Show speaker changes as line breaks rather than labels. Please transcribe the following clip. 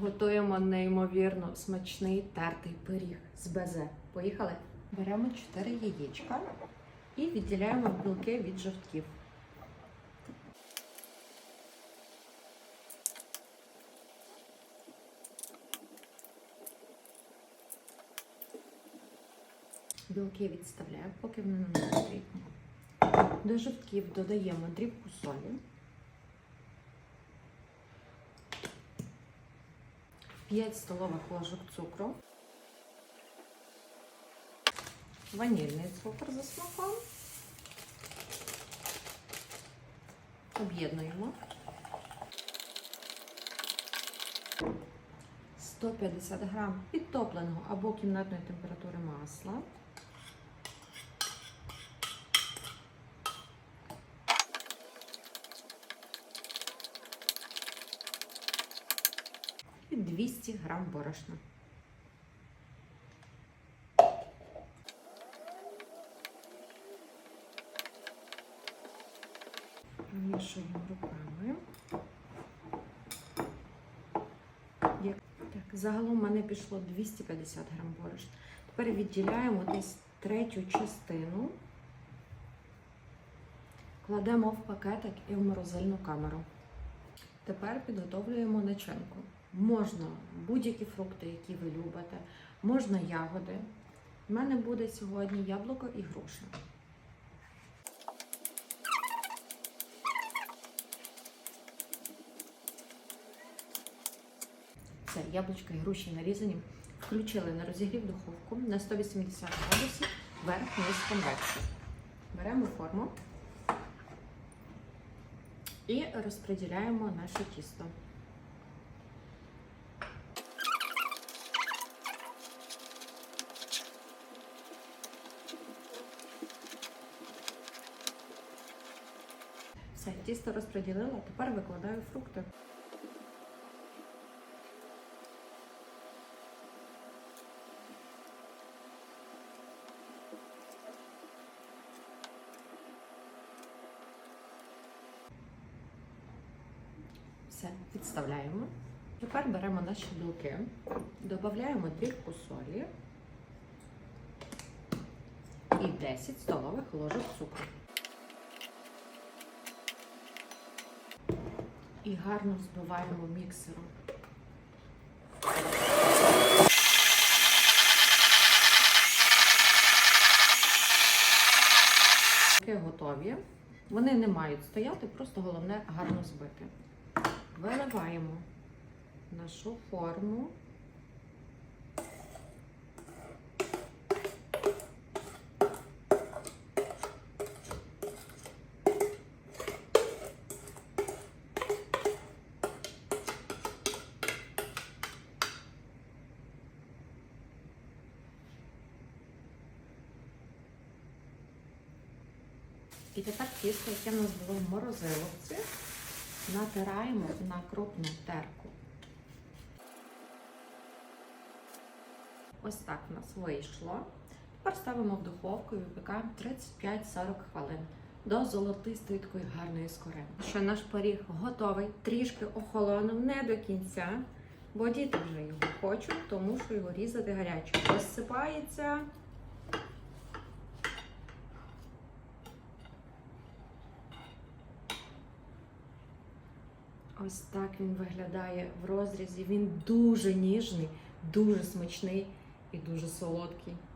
Готуємо неймовірно смачний тертий пиріг з безе. Поїхали? Беремо 4 яєчка і відділяємо білки від жовтків. Білки відставляємо, поки вони не потрібні. До жовтків додаємо дрібку солі. 5 столових ложок цукру, ванільний цукор за смаком. Об'єднуємо. 150 грам підтопленого або кімнатної температури масла. і 200 грам борошна. Вмішуємо руками. Так, загалом в мене пішло 250 грам борошна. Тепер відділяємо десь третю частину, кладемо в пакетик і в морозильну камеру. Тепер підготовлюємо начинку. Можна будь-які фрукти, які ви любите, можна ягоди. У мене буде сьогодні яблуко і груша. Все, яблучка і груші нарізані. Включили на розігрів духовку на 180 градусів верх низ конвекції. Беремо форму і розподіляємо наше тісто. Все, тісто розподілила, тепер викладаю фрукти. Все, відставляємо. Тепер беремо наші білки, додаємо дрібку солі і 10 столових ложок цукру. І гарно збиваємо міксером. Готові. Вони не мають стояти, просто головне гарно збити. Виливаємо нашу форму. І тепер тісто, яке в нас було в морозиловці, натираємо на крупну терку. Ось так в нас вийшло. Тепер ставимо в духовку і випікаємо 35-40 хвилин до золотистої такої гарної скорини. Що наш пиріг готовий, трішки охолонув, не до кінця, бо діти вже його хочуть, тому що його різати гарячим. Розсипається. Ось так він виглядає в розрізі. Він дуже ніжний, дуже смачний і дуже солодкий.